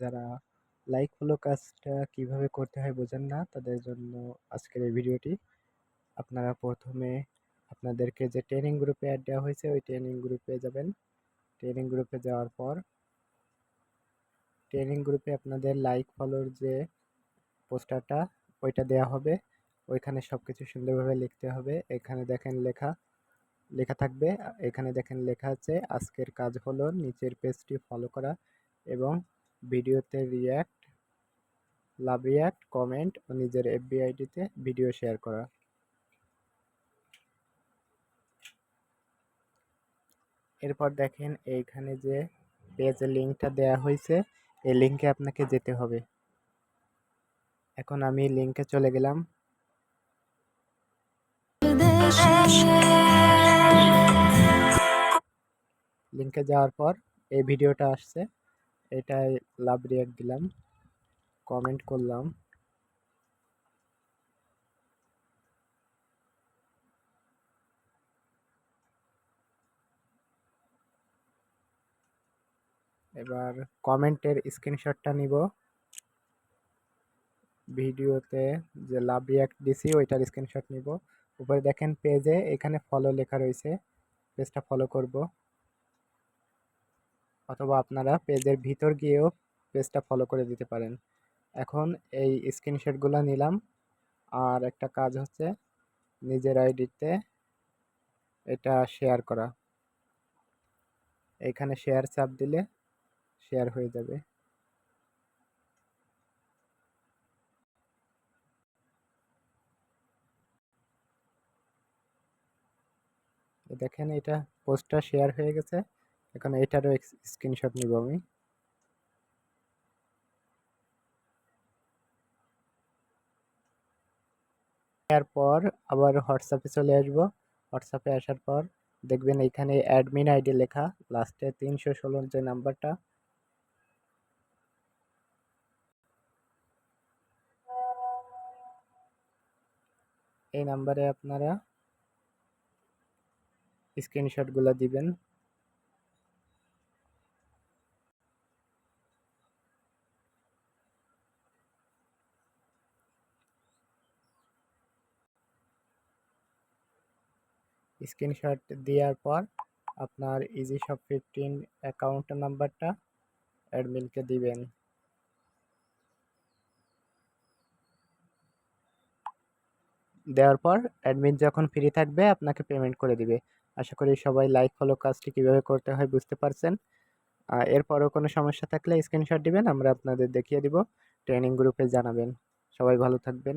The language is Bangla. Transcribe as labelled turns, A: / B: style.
A: যারা লাইক ফলো কাজটা কীভাবে করতে হয় বোঝেন না, তাদের জন্য আজকের এই ভিডিওটি। আপনারা প্রথমে আপনাদেরকে যে ট্রেনিং গ্রুপে অ্যাড দেওয়া হয়েছে, ওই ট্রেনিং গ্রুপে যাবেন। ট্রেনিং গ্রুপে যাওয়ার পর ট্রেনিং গ্রুপে আপনাদের লাইক ফলোর যে পোস্টারটা, ওইটা দেওয়া হবে। ওইখানে সব কিছু সুন্দরভাবে লিখতে হবে। এখানে দেখেন লেখা লেখা থাকবে। এখানে দেখেন লেখা আছে, আজকের কাজ হলো নিচের পেজটি ফলো করা। এবং ভিডিওতে রিয়্যাক্ট লাভ রিয়্যাক্ট কমেন্ট ও নিজের এফবি আইডিতে ভিডিও শেয়ার করা। এরপর দেখেন এইখানে যে পেজের লিঙ্কটা দেয়া হয়েছে, এই লিঙ্কে আপনাকে যেতে হবে। এখন আমি লিঙ্কে চলে গেলাম। লিঙ্কে যাওয়ার পর এই ভিডিওটা আসছে। এটাই লাভ রিয়াক্ট দিলাম। কমেন্ট করলাম। এবার কমেন্টের স্ক্রিনশটটা নিব। ভিডিওতে যে লাভ রিয়াক্ট দিছি, ওইটার স্ক্রিনশট নিব। উপরে দেখেন পেজে এখানে ফলো লেখা রয়েছে। পেজটা ফলো করব। অথবা আপনারা পেজের ভিতর গিয়েও পেজটা ফলো করে দিতে পারেন। এখন এই স্ক্রিনশটগুলো নিলাম। আর একটা কাজ হচ্ছে নিজের আইডিতে এটা শেয়ার করা। এখানে শেয়ার চাপ দিলে শেয়ার হয়ে যাবে। দেখেন এটা পোস্টটা শেয়ার হয়ে গেছে। এখন এটারও স্ক্রিনশট নিব আমি। এরপর আবার হোয়াটসঅ্যাপে চলে আসব। হোয়াটসঅ্যাপে আসার পর দেখবেন এখানে অ্যাডমিন আইডি লেখা। লাস্টে তিনশো ষোলোর যে নাম্বারটা এই নাম্বারে আপনারা স্ক্রিনশটগুলো দিবেন। স্ক্রিনশট দেওয়ার পর আপনার ইজি শপ ফিফটিন অ্যাকাউন্ট নাম্বারটা অ্যাডমিনকে দিবেন। দেওয়ার পর অ্যাডমিন যখন ফ্রি থাকবে, আপনাকে পেমেন্ট করে দিবে। আশা করি সবাই লাইক ফলো কাজটি কীভাবে করতে হয় বুঝতে পারছেন। এরপরও কোনো সমস্যা থাকলে স্ক্রিনশট দিবেন, আমরা আপনাদের দেখিয়ে দিব। ট্রেনিং গ্রুপে জানাবেন। সবাই ভালো থাকবেন।